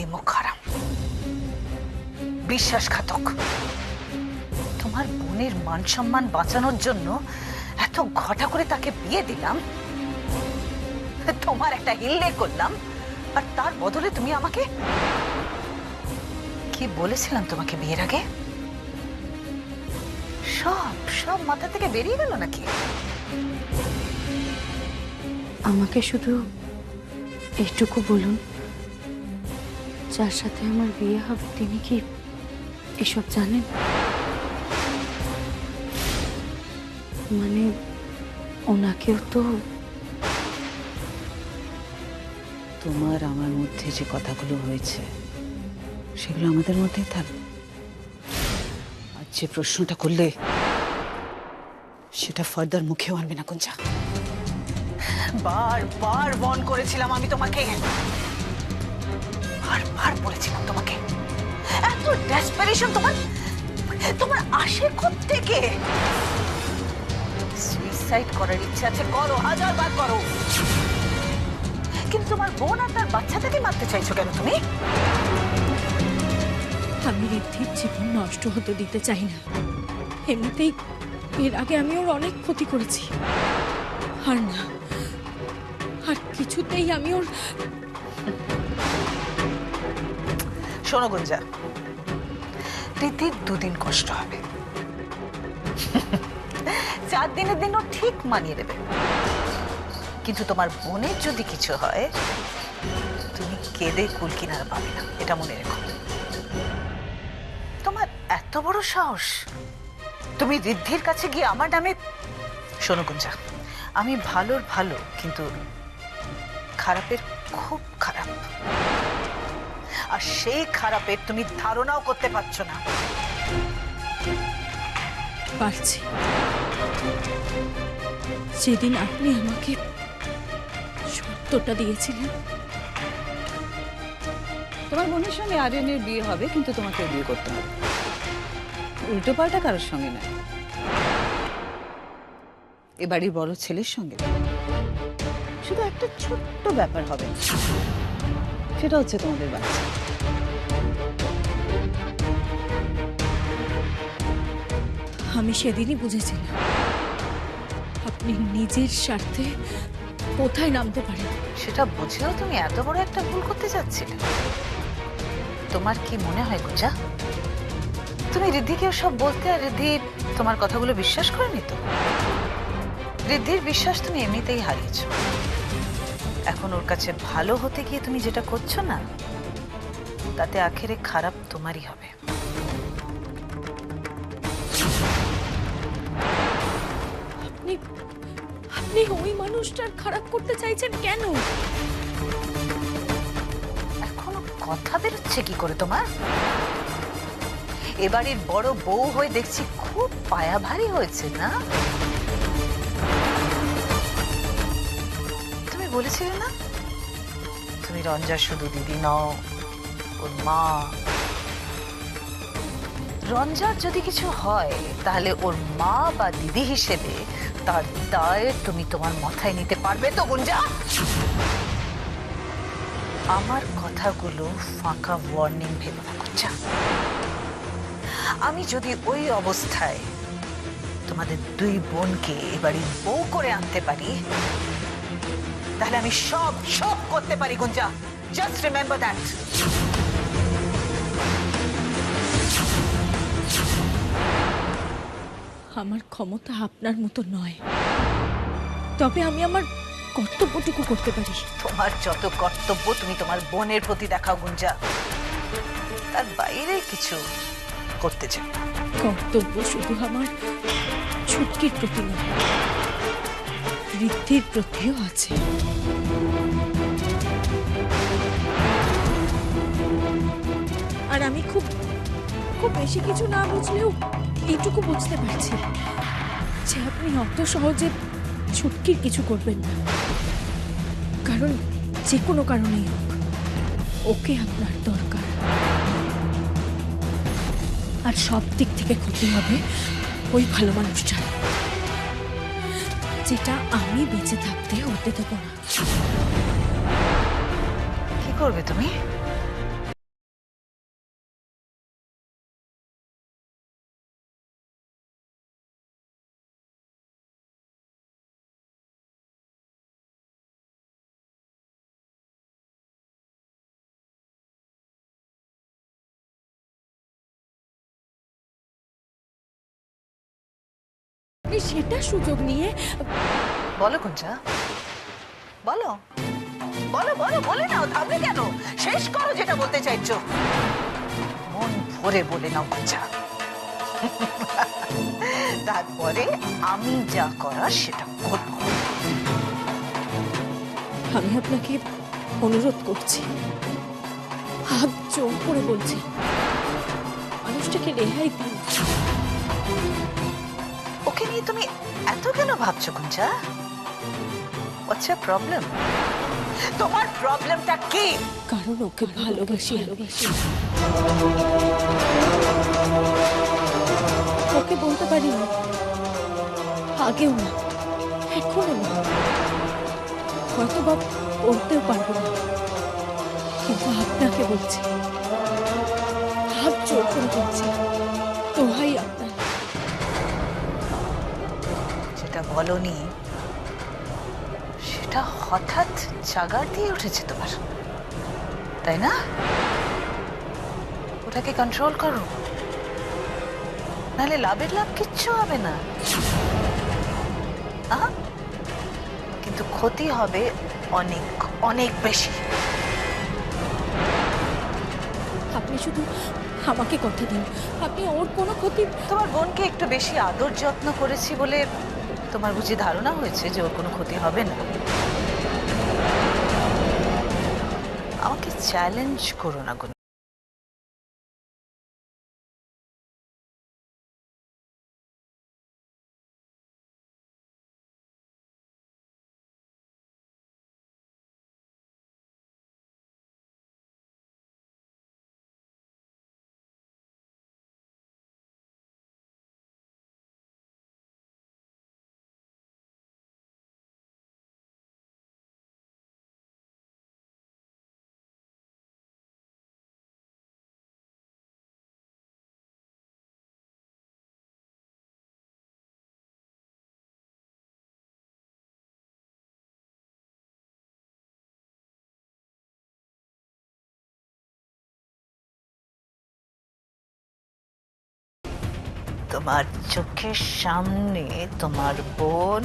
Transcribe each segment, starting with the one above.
নিমুখ হারাম বিশ্বাসঘাতক। তোমার বোনের মান সম্মান বাঁচানোর জন্য এত ঘটা করে তাকে বিয়ে দিলাম? তোমার একটা হিল্লে করলাম, আর তার বদলে তুমি আমাকে কি বলেছিলাম তোমাকে বিয়ের আগে? সব সব মাথা থেকে বেরিয়ে গেল নাকি? আমাকে শুধু এইটুকু বলুন। যার সাথে আমার বিয়ে হবে তিনি কি এসব জানেন? মানে ওনাকেও তো তোমার আমার মধ্যে যে কথাগুলো হয়েছে সেগুলো আমাদের মধ্যেই থাকবে আর যে প্রশ্নটা করলে সেটা ফার্দার মুখেও আনবে না কুঞ্জা। বার বার বন করেছিলাম আমি তোমাকে। বারবার বলেছিলাম তোমাকে। এত ডেসপারেশন তোমার তোমার আসে থেকে সুইসাইড করার ইচ্ছা আছে, করো, হাজার বার করো। কিন্তু তোমার বোন আর তার বাচ্চাটাকে মারতে চাইছো কেন তুমি? আমি ঋদ্ধির জীবন নষ্ট হতে দিতে চাই না। এমনিতেই এর আগে আমি ওর অনেক ক্ষতি করেছি। আর না, আর কিছুতেই আমি ওর শোনো, গুঞ্জা। রীতির দুদিন কষ্ট হবে। চার দিনের দিন ও ঠিক মানিয়ে দেবে কিন্তু তোমার বোনের যদি কিছু হয়, তুমি কেঁদে কুল কিনারা পাবে না, এটা মনে রেখো। তোমার এত বড় সাহস। তুমি ঋদ্ধির কাছে গিয়ে আমার নামে শোনো, গুঞ্জা, আমি ভালোর ভালো, কিন্তু খারাপের খুব খারাপ। আর সেই খারাপের তুমি ধারণাও করতে পারছ না। পারছি। যেদিন আপনি আমাকে সত্যটা দিয়েছিলেন তোমার বোনের সঙ্গে আর্যনের বিয়ে হবে কিন্তু তোমাকে বিয়ে করতে হবে। উল্টো পাল্টা কারোর সঙ্গে নয় এ বাড়ির বড় ছেলের সঙ্গে। শুধু একটা ছোট্ট ব্যাপার হবে। সেটা হচ্ছে তোমাদের বাচ্চা। আমি সেদিনই বুঝেছিলাম আপনি নিজের স্বার্থে কোথায় নামতে পারেন? সেটা বুঝেও তুমি এত বড় একটা ভুল করতে যাচ্ছিলে তোমার কি মনে হয় গুজা তুমি রিদ্ধিকে সব বলতে আর রিদ্ধি তোমার কথাগুলো বিশ্বাস করেনি তো? রিদ্ধির বিশ্বাস তুমি এমনিতেই হারিয়েছো। এখন ওর কাছে ভালো হতে গিয়ে তুমি যেটা করছ না তাতে আখেরে খারাপ তোমারই হবে। আপনি আপনি ওই মানুষটার খারাপ করতে চাইছেন কেন? এখনও কথা বেরোচ্ছে কি করে তোমার? এবাড়ির বড় বউ হয়ে দেখছি খুব পায়া ভারী হয়েছে না? বলেছিলে না? তুমি রঞ্জা শুধু দিদি নও, ওর মা। রঞ্জার যদি কিছু হয়, তাহলে ওর মা বা দিদি হিসেবে তার দায় তুমি তোমার মাথায় নিতে পারবে তো, গুঞ্জা? আমার কথাগুলো ফাঁকা ওয়ার্নিং ভেবে না কুচ্চা আমি যদি ওই অবস্থায় তোমাদের দুই বোনকে এবারে বউ করে আনতে পারি তাহলে আমি সব সব করতে পারি গুঞ্জা। জাস্ট রিমেম্বার দ্যাট আমার ক্ষমতা আপনার মতো নয়। তবে আমি আমার কর্তব্যটুকু করতে পারি। তোমার যত কর্তব্য তুমি তোমার বোনের প্রতি দেখাও গুঞ্জা। তার বাইরে কিছু করতে চাই। কর্তব্য শুধু আমার ছুটকির প্রতি নয়। ঋদ্ধির প্রতিও আছে। আর আমি খুব খুব বেশি কিছু না বুঝলেও এইটুকু বুঝতে পারছি যে আপনি অত সহজে ছুটকির কিছু করবেন না। কারণ যে কোনো কারণেই হোক, ওকে আপনার দরকার। আর সব দিক থেকে ক্ষতি হবে ওই ভালো মানুষটার। যেটা আমি বেঁচে থাকতে হতে দেবো না। কি করবে তুমি? সেটা সুযোগ নিয়ে বলো কুঞ্জা। বলো। বলো বলো বলে নাও থামবে কেন? শেষ করো যেটা বলতে চাইছো। মন ভরে বলে নাও কুঞ্জা। তারপরে আমি যা করার সেটা করব। আমি আপনাকে অনুরোধ করছি। হাত জোর করে বলছি মানুষটাকে রেহাই দিন। নিয়ে তুমি এত কেন ভাবছ কুঞ্জা আচ্ছা প্রবলেম তোমার প্রবলেমটা কি? কারণ ওকে ভালোবাসি ওকে বলতে পারি না আগেও না এখনও না। হয়তো বা বলতেও পারব না। কিন্তু আপনাকে বলছি হাত জোর করে বলছি দোহাই বলনি সেটা হঠাৎ জাগার দিয়ে উঠেছে তোমার তাই না? ওটাকে কন্ট্রোল করো নাহলে লাভের লাভ কিচ্ছু হবে না। কিন্তু ক্ষতি হবে অনেক অনেক বেশি। আপনি শুধু আমাকে কথা দিন আপনি ওর কোনো ক্ষতি তোমার বোনকে একটু বেশি আদর যত্ন করেছি বলে তোমার বুঝি ধারণা হয়েছে যে ওর কোনো ক্ষতি হবে না? আমাকে চ্যালেঞ্জ করো না তোমার চোখের সামনে তোমার বোন।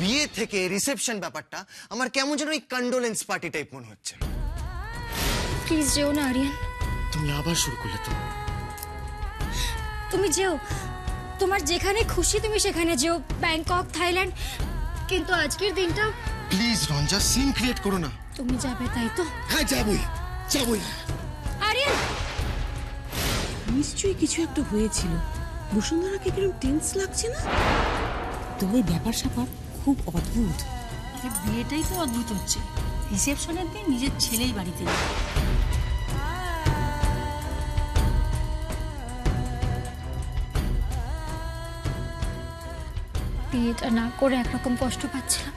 বিয়ে থেকে রিসেপশন ব্যাপারটা আমার কেমন যেন এই কন্ডোলেন্স পার্টি টাইপ মনে হচ্ছে। প্লিজ যেও না আরিয়ান। তুমি আবার শুরু করলে তো। তুমি যেও। তোমার যেখানে খুশি তুমি সেখানে যেও। Bangkok Thailand. কিন্তু আজকের দিনটা প্লিজ রঞ্জা সিন ক্রিয়েট করো না। তুমি যাবে তাই তো? হ্যাঁ যাবই। যাবই। আরিয়ান! নিশ্চয়ই কিছু একটা হয়েছিল। বসুন্ধরাকে কীরকম টেন্স লাগছে না? তবে ব্যাপার স্যাপার খুব অদ্ভুত। আরে বিয়েটাই তো অদ্ভুত হচ্ছে। রিসেপশনের দিন নিজের ছেলেই বাড়িতে বিয়েটা না করে একরকম কষ্ট পাচ্ছিলাম।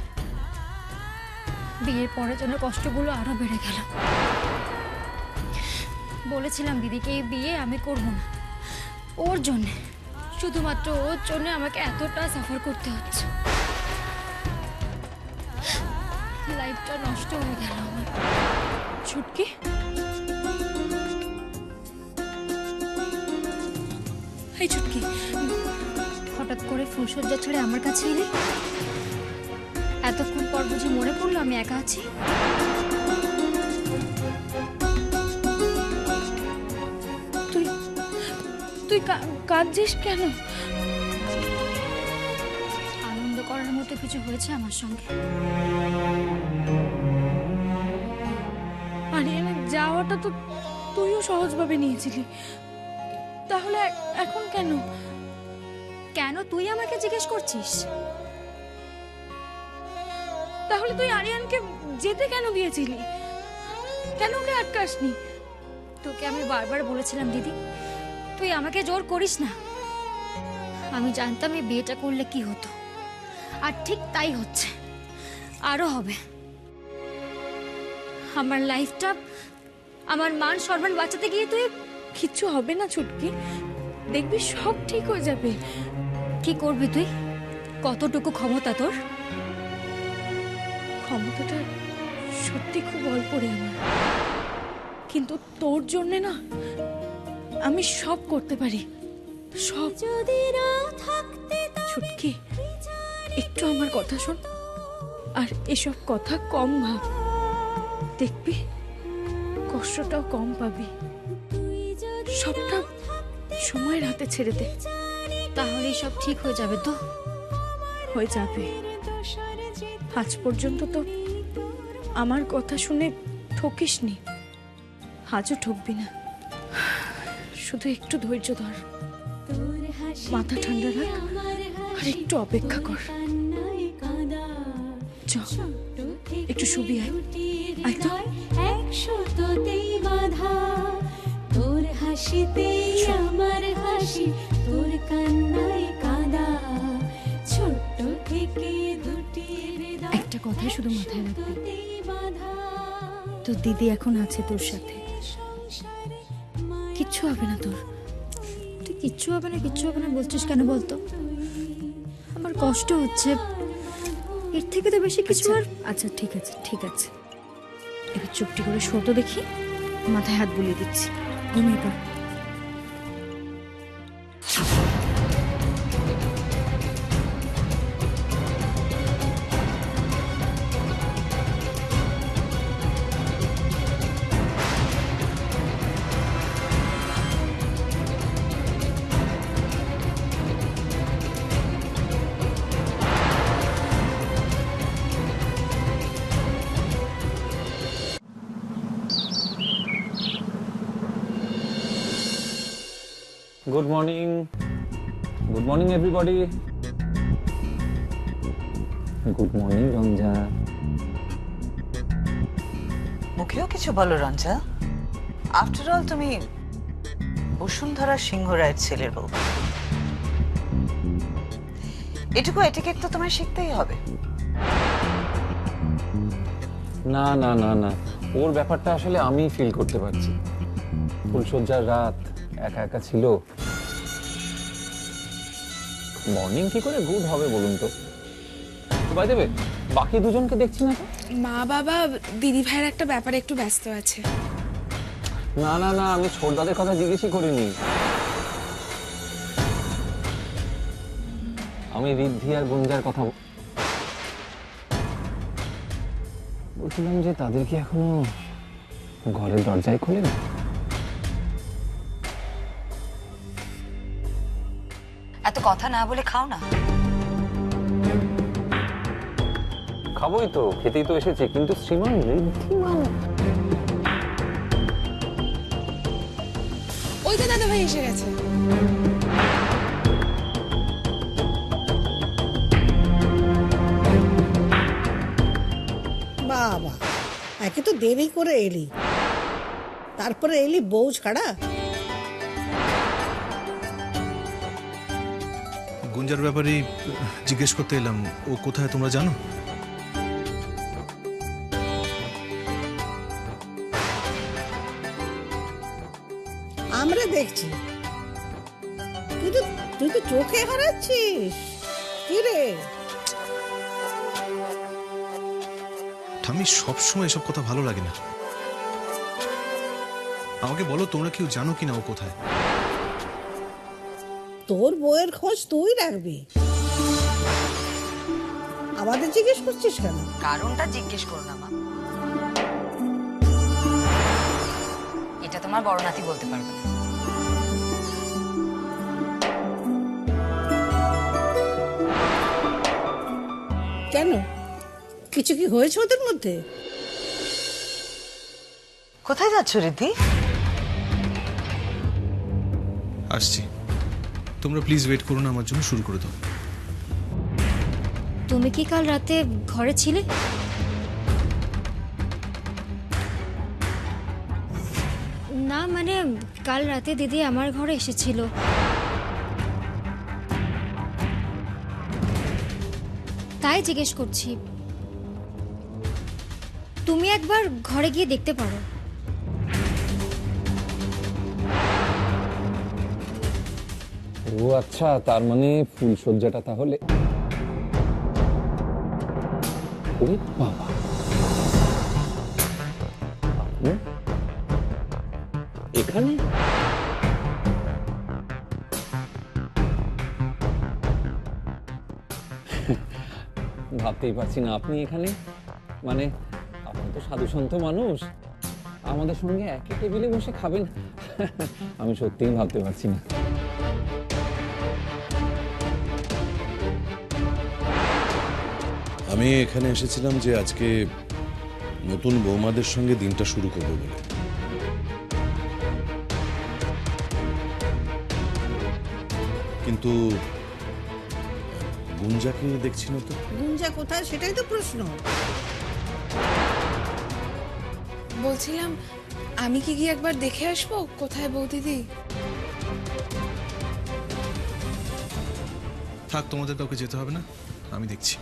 বিয়ের পরে যেন কষ্টগুলো আরও বেড়ে গেল। বলেছিলাম, দিদিকে এই বিয়ে আমি করব না। ওর জন্যে, শুধুমাত্র ওর জন্য আমাকে এতটা সাফার করতে হচ্ছে। লাইফটা নষ্ট হয়ে গেল আমার। ছুটকি? এই ছুটকি হঠাৎ করে ফুলসজ্জা ছেড়ে আমার কাছে এলে? এতক্ষণ পর বুঝি মনে পড়ল আমি একা আছি। তুই তুই কাঁদছিস কেন? আনন্দ করার মতো কিছু হয়েছে আমার সঙ্গে। আরিয়ানের যাওয়াটা তো তুইও সহজভাবে নিয়েছিলি। তাহলে এখন কেন? কেন তুই আমাকে জিজ্ঞেস করছিস? তাহলে তুই আরিয়ানকে যেতে কেন দিয়েছিলি কেন ওকে আটকাসনি? তোকে আমি বারবার বলেছিলাম, দিদি, তুই আমাকে জোর করিস না। আমি জানতাম এই বিয়েটা করলে কি হতো। আর ঠিক তাই হচ্ছে। আরও হবে। আমার লাইফটা, আমার মান সম্মান বাঁচাতে গিয়ে তুই কিচ্ছু হবে না, ছুটকি। দেখবি সব ঠিক হয়ে যাবে। কি করবি তুই? কতটুকু ক্ষমতা তোর? ক্ষমতাটা সত্যি খুব অল্প রে আমার। কিন্তু তোর জন্যে না আমি সব করতে পারি। সব। ছুটকি একটু আমার কথা শোন। আর এসব কথা কম ভাব। দেখবি কষ্টটাও কম পাবি। সবটা সময়ের হাতে ছেড়ে দে। তাহলেই সব ঠিক হয়ে যাবে তো? হয়ে যাবে। আজ পর্যন্ত তো আমার কথা শুনে ঠকিসনি। আজও ঠকবি না। শুধু একটু ধৈর্য ধর। মাথা ঠান্ডা রাখ আর একটু অপেক্ষা কর। একটু শুবি আয়। তো। একশততেই বাধা। তোর হাসিতেই আমার হাসি তোর কান্নায় কাদা। ছোট্ট থেকে দুটি একটা কথাই শুধু মাথায় রাখবি। তোর দিদি এখন আছে তোর সাথে। কিচ্ছু হবে না তোর। তুই কিচ্ছু হবে না কিচ্ছু হবে না বলছিস কেন বলতো? আমার কষ্ট হচ্ছে। এর থেকে তো বেশি কিছু আর আচ্ছা ঠিক আছে ঠিক আছে। এবার চুপটি করে শোতো দেখি। মাথায় হাত বুলিয়ে দিচ্ছি। ঘুমিয়ে পড়। Morning good morning everybody good morning Ranja মুখেও কিছু বলো রঞ্জা। আফটার অল তুমি বসুন্ধরা সিংহ রায়ের ছেলের বউ। এটুকু এটিকেট তো তোমায় শিখতেই হবে। না না না না। ওর ব্যাপারটা আসলে আমি ফিল করতে পারছি। ফুলসজ্জার রাত একা একা ছিল। মর্নিং কি করে গুড হবে বলুন তো? বাই দেবে বাকি দুজনকে দেখছি না তো? মা বাবা দিদি ভাইয়ের একটা ব্যাপারে একটু ব্যস্ত আছে। না না না আমি ছোটদাদের কথা জিজ্ঞেসই করিনি। আমি ঋদ্ধি আর গুঞ্জার কথা বলছিলাম যে তাদের কি এখনও ঘরের দরজায় খোলেন এত কথা না বলে খাও না। খাবোই তো খেতেই তো এসেছে কিন্তু শ্রীমান ঋদ্ধিমান। ওই তো দাদা ভাই এসে গেছে। বাবা একে তো দেরি করে এলি। তারপরে এলি বউ ছাড়া? গুঞ্জার ব্যাপারে জিজ্ঞেস করতে এলাম। ও কোথায় তোমরা জানো? আমরা দেখছি। তুই তো তুই তো চোখে হারাচ্ছিস। কি রে? ঠামি সবসময় এসব কথা ভালো লাগে না। আমাকে বলো তোমরা কেউ জানো কিনা ও কোথায়? তোর বউয়ের খোঁজ তুই রাখবি। আমাদের জিজ্ঞেস করছিস কেন? কারণটা জিজ্ঞেস করো না মা। এটা তোমার বড় নাতি বলতে পারবে না। কেন? কিছু কি হয়েছে ওদের মধ্যে? কোথায় যাচ্ছ রিদ্ধি আসছি। তোমরা প্লিজ ওয়েট করো না, আমার জন্য শুরু করে দাও। তুমি কি কাল রাতে ঘরে ছিলে? না মানে কাল রাতে দিদি আমার ঘরে এসেছিল। তাই জিজ্ঞেস করছি। তুমি একবার ঘরে গিয়ে দেখতে পারো। ও আচ্ছা তার মানে ফুলসজ্জাটা তাহলে? এখানে? ভাবতেই পারছি না, আপনি এখানে? মানে আপনি তো সাধু সন্ত মানুষ। আমাদের সঙ্গে একই টেবিলে বসে খাবেন। আমি সত্যিই ভাবতে পারছি না। আমি এখানে এসেছিলাম যে আজকে নতুন বৌমাদের সঙ্গে দিনটা শুরু করব বলে। কিন্তু গুঞ্জাকে দেখছি না তো? গুঞ্জা কোথায়? সেটাই তো প্রশ্ন। বলছিলাম আমি কি গিয়ে একবার দেখে আসব? কোথায় বৌদিদি? থাক তোমাদের কাউকে যেতে হবে না। আমি দেখছি।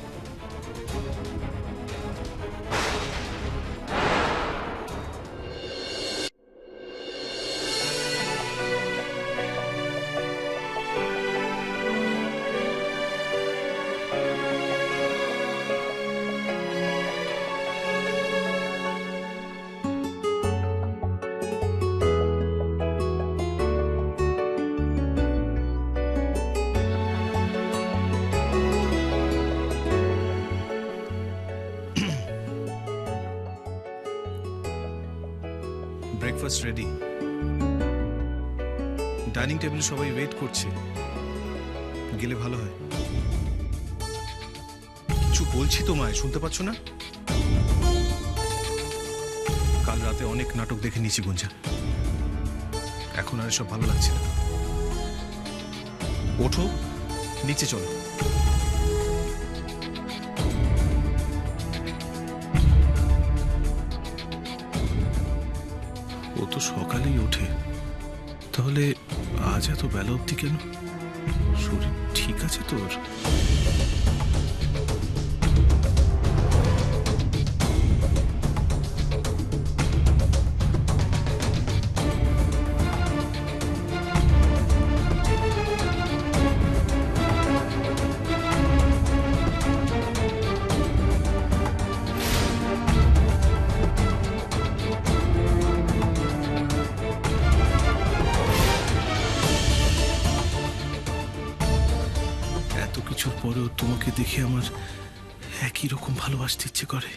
ডাইনিং টেবিলে সবাই ওয়েট করছে। গেলে ভালো হয়। কিছু বলছি তোমায়, শুনতে পাচ্ছ না? কাল রাতে অনেক নাটক দেখে নিয়েছি, গুঞ্জা। এখন আর সব ভালো লাগছে না। ওঠো, নিচে চলো। তো সকালেই ওঠে। তাহলে আজ এত বেলা অবধি কেন? শরীর ঠিক আছে তোর? করে।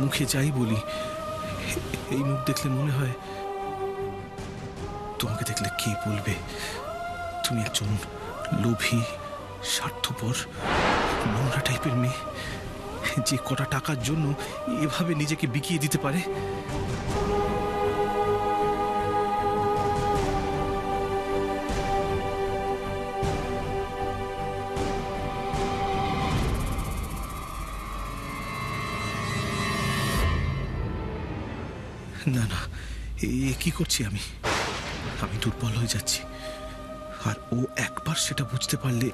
মুখে যাই বলি, এই মুখ দেখলে মনে হয় তোমাকে দেখলে কে বলবে? তুমি একজন লোভী, স্বার্থপর, নোংরা টাইপের মেয়ে। যে কটা টাকার জন্য এভাবে নিজেকে বিকিয়ে দিতে পারে কি করছি আমি? আমি দুর্বল হয়ে যাচ্ছি। আর ও একবার সেটা বুঝতে পারলে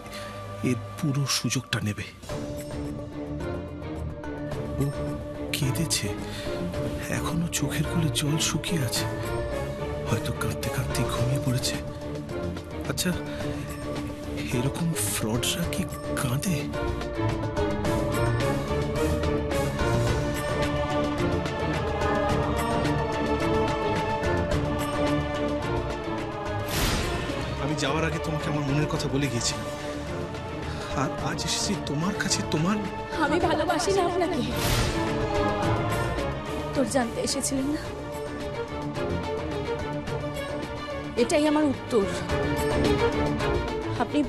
এর পুরো সুযোগটা নেবে। ও কেঁদেছে। এখনও চোখের কোলে জল শুকিয়ে আছে। হয়তো কাঁদতে কাঁদতে ঘুমিয়ে পড়েছে। আচ্ছা এরকম ফ্রডরা কি কাঁদে? যাওয়ার আগে তোমাকে আমার মনের কথা বলে গিয়েছিলাম। আর আজ এসেছি তোমার কাছে, তোমার আমি ভালোবাসি না আপনাকে। তোর জানতে এসেছিলেন না? এটাই আমার উত্তর। আপনি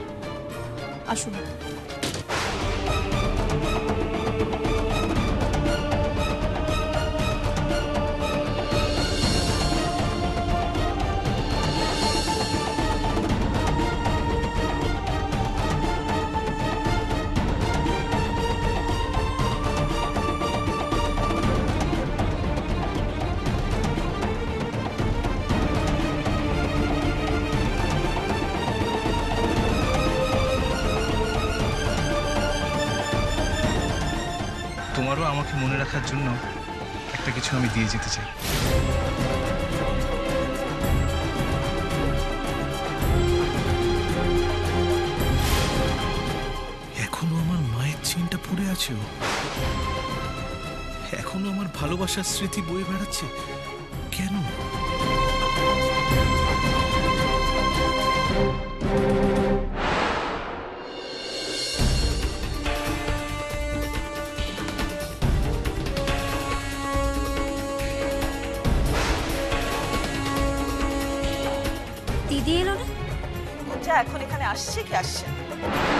আসুন। জন্য একটা কিছু আমি দিয়ে যেতে চাই। এখনও আমার মায়ের চিনটা পড়ে আছে এখনও আমার ভালোবাসার স্মৃতি বয়ে বেড়াচ্ছে। দিদি এলো